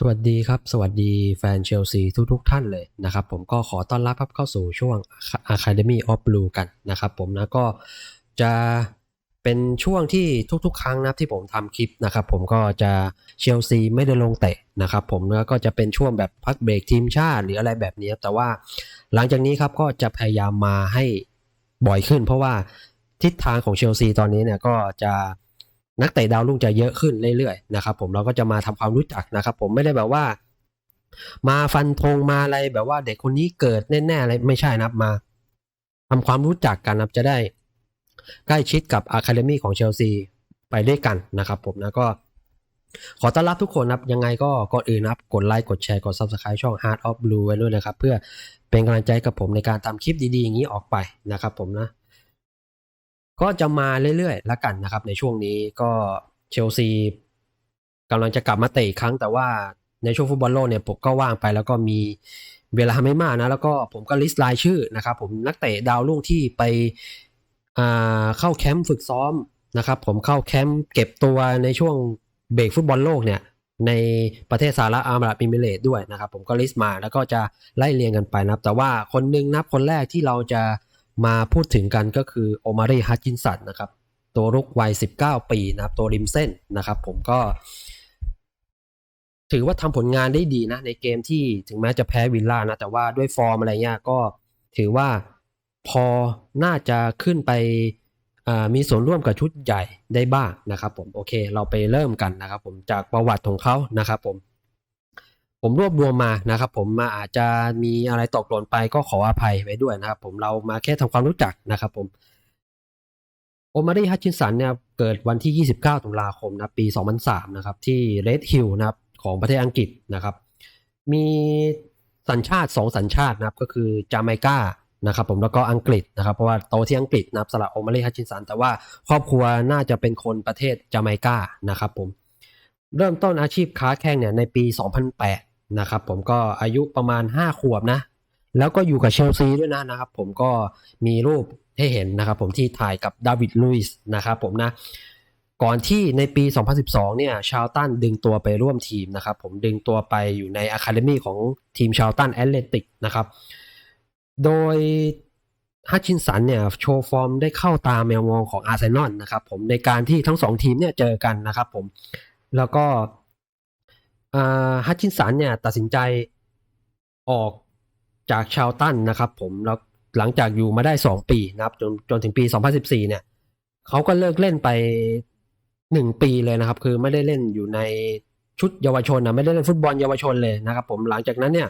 สวัสดีครับ สวัสดีแฟนเชลซีทุกๆท่านเลยนะครับ ผมก็ขอต้อนรับครับเข้าสู่ช่วง Academy of Blue กันนะครับผมนะก็จะเป็นช่วงที่ทุกๆ ครั้งนะที่ผมทำคลิปนะครับผมก็จะเชลซีไม่ได้ลงเตะนะครับผมแล้วก็จะเป็นช่วงแบบพักเบรกทีมชาติหรืออะไรแบบนี้แต่ว่าหลังจากนี้ครับก็จะพยายามมาให้บ่อยขึ้น เพราะว่าทิศทางของเชลซีตอนนี้เนี่ยก็จะ นักเตะดาวรุ่งจะเยอะขึ้นเรื่อยๆนะครับผมเราก็จะมาทำความรู้จักนะครับ ผมไม่ได้แบบว่า มาฟันธงมาอะไรแบบว่าเด็กคนนี้เกิดแน่ๆอะไรไม่ใช่นะครับมาทำความรู้จักกันนับจะได้ ใกล้ชิดกับอะคาเดมี่ของเชลซีไปด้วยกันนะครับ ผมนะก็ขอต้อนรับทุกคนนะครับยังไงก็ก่อนอื่นนะครับ กดไลค์กดแชร์กด Subscribe ช่อง Heart of Blue ไว้ด้วยนะครับ เพื่อเป็นกำลังใจกับผมในการทำคลิปดีๆ อย่างนี้ออกไปนะครับผมนะ ก็จะมาเรื่อยๆแล้วกันนะครับ ในช่วงนี้ก็เชลซีกำลังจะกลับมาเตะอีกครั้ง แต่ว่าในช่วงฟุตบอลโลกเนี่ยผมก็ว่างไป แล้วก็มีเวลาไม่มากนะ แล้วก็ผมก็ลิสต์รายชื่อนะครับ ผมนักเตะดาวรุ่งที่ไปเข้าแคมป์ฝึกซ้อมนะครับ ผมเข้าแคมป์เก็บตัวในช่วงเบรกฟุตบอลโลกเนี่ยในประเทศสหรัฐอาหรับอิมิเรตด้วยนะครับ ผมก็ลิสต์มาแล้วก็จะไล่เรียงกันไปนะครับ แต่ว่าคนหนึ่งนับคนแรกที่เราจะ มาพูดถึงกันก็คือโอมารีฮัตจินสันนะครับ ตัวรุกวัย 19 ปีนะครับ ตัวริมเส้นนะครับ ผมก็ ถือว่าทำผลงานได้ดีนะ ในเกมที่ถึงแม้จะแพ้วิลล่านะ แต่ว่าด้วยฟอร์มอะไรเงี้ยก็ถือว่าพอน่าจะขึ้นไปมีส่วนร่วมกับชุดใหญ่ได้บ้างนะครับผมโอเค เราไปเริ่มกันนะครับผมจากประวัติของเขานะครับผม ผมรวบรวมมานะครับ ผมมาอาจจะมีอะไรตกหล่นไปก็ขออภัยไว้ด้วยนะครับ ผมเรามาแค่ทำความรู้จักนะครับ ผมโอมารีฮัตชินสันเนี่ยเกิดวันที่ 29 ตุลาคมนะปี 2003 นะครับ ที่เรดฮิลล์นะครับของประเทศอังกฤษนะครับ มีสัญชาติ 2 สัญชาตินะครับ ก็คือจาเมกานะครับผมแล้วก็อังกฤษนะครับ เพราะว่าโตที่อังกฤษนะครับสำหรับโอมารีฮัตชินสันแต่ว่าครอบครัวน่าจะเป็นคนประเทศจาเมกานะครับ ผมเริ่มต้นอาชีพค้าแข่งเนี่ยในปี 2008 นะครับผมก็อายุประมาณ 5 ขวบนะ แล้วก็อยู่กับเชลซีด้วยนะนะครับ ผมก็มีรูปให้เห็นนะครับผมที่ถ่ายกับดาวิดลุยส์นะครับผมนะก่อนที่ในปี 2012 เนี่ย ชาลตันดึงตัวไปร่วมทีมนะครับ ผมดึงตัวไปอยู่ในอะคาเดมี่ของทีมชาลตันแอตเลติกนะครับ โดยฮัตชินสันเนี่ย โชว์ฟอร์มได้เข้าตามแมวมองของอาร์เซนอลนะครับผมในการที่ทั้งสองทีมเนี่ยเจอกันนะครับผม แล้วก็ ฮัตชินสันเนี่ยตัดสินใจออกจากชาลตันนะครับ ผมแล้วหลังจากอยู่มาได้ 2 ปีนะครับ จนจนถึงปี 2014 เนี่ยเขาก็เลิกเล่นไป 1 ปีเลยนะครับ คือไม่ได้เล่นอยู่ในชุดเยาวชนนะไม่ได้เล่นฟุตบอลเยาวชนเลยนะครับ ผมหลังจากนั้นเนี่ย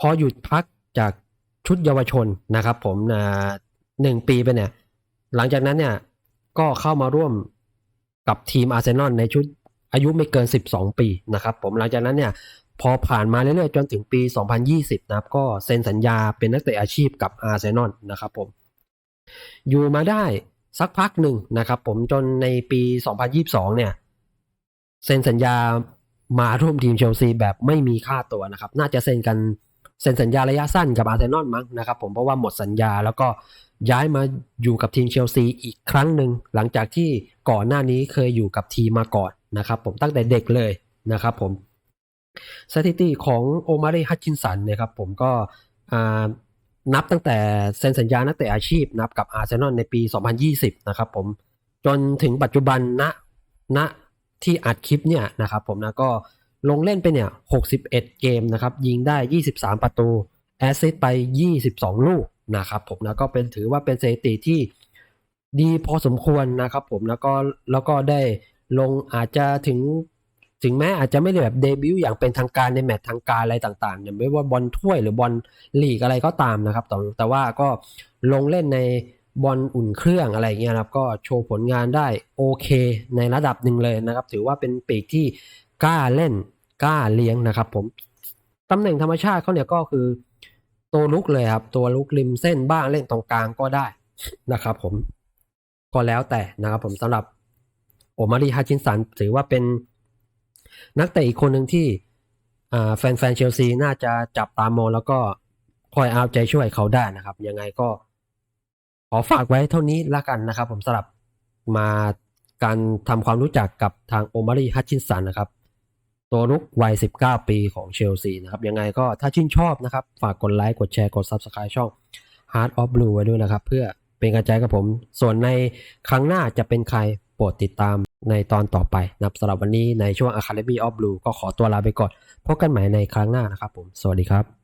พอหยุดพักจากชุดเยาวชนนะครับ ผมนะหนึ่งปีไปเนี่ย หลังจากนั้นเนี่ยก็เข้ามาร่วมกับทีมอาร์เซนอลในชุด อายุไม่เกิน 12 ปีนะครับผมหลังจากนั้นเนี่ยพอผ่านมาเรื่อยๆ จนถึงปี 2020 นะครับ ก็เซ็นสัญญาเป็นนักเตะอาชีพกับอาร์เซนอลนะครับผม อยู่มาได้สักพักหนึ่งนะครับผมจนในปี 2022 เนี่ย เซ็นสัญญามาร่วมทีมเชลซีแบบไม่มีค่าตัวนะครับ น่าจะเซ็นกันเซ็นสัญญาระยะสั้นกับอาร์เซนอลมั้งนะครับผมเพราะว่าหมดสัญญาแล้วก็ย้ายมาอยู่กับทีมเชลซีอีกครั้งหนึ่งหลังจากที่ก่อนหน้านี้เคยอยู่กับทีมมาก่อน นะครับผมตั้งแต่เด็กเลยนะครับผมสถิติของโอมารีฮัตชินสันนี่ยครับผมก็นับตั้งแต่เซ็นสัญญานักเตะอาชีพนับกับอาร์เซนอลในปี 2020 นะครับผมจนถึงปัจจุบันณณที่อัดคลิปเนี่ยนะครับผมนะก็ลงเล่นไปเนี่ย 61 เกมนะครับยิงได้ 23 ประตูแอสซิสไป 22 ลูกนะครับผมนะก็เป็นถือว่าเป็นสถิติที่ดีพอสมควรนะครับผมแล้วก็แล้วก็ได้ ลงอาจจะถึงถึงแม้อาจจะไม่ได้แบบเดบิวต์อย่างเป็นทางการในแมตช์ทางการอะไรต่างๆเนี่ยไม่ว่าบอลถ้วยหรือบอลลีกอะไรก็ตามนะครับแต่แต่ว่าก็ลงเล่นในบอลอุ่นเครื่องอะไรเงี้ยครับก็โชว์ผลงานได้โอเค ในระดับหนึ่งเลยนะครับ ถือว่าเป็นปีกที่กล้าเล่นกล้าเลี้ยงนะครับผมตำแหน่งธรรมชาติเขาเนี่ยก็คือ ตัวลุกเลยครับ ตัวลุกริมเส้นบ้างเล่นตรงกลางก็ได้นะครับ ผมก็แล้วแต่นะครับผมสำหรับ โอมารีฮัชินสันถือว่าเป็นนักเตะอีกคนหนึ่งที่แฟนๆเชลซีน่าจะจับตามองแล้วก็คอยเอาใจช่วยเขาได้นะครับ ยังไงก็ ขอฝากไว้เท่านี้ละกันนะครับ ผมสำหรับมาการทำความรู้จักกับทางโอมารีฮัตชินสันนะครับ ตัวรุกวัย 19 ปีของเชลซีนะครับ ยังไงก็ถ้าชื่นชอบนะครับ ฝากกดไลค์ กดแชร์กด Subscribe ช่อง Heart of Blue ไว้ด้วยนะครับ เพื่อเป็นกำลังใจกับผม ส่วนในครั้งหน้าจะเป็นใครโปรดติดตาม ในตอนต่อไปนะครับสำหรับวันนี้ในช่วง Academy of Blue ก็ขอตัวลาไปก่อน พบกันใหม่ในครั้งหน้านะครับผม สวัสดีครับ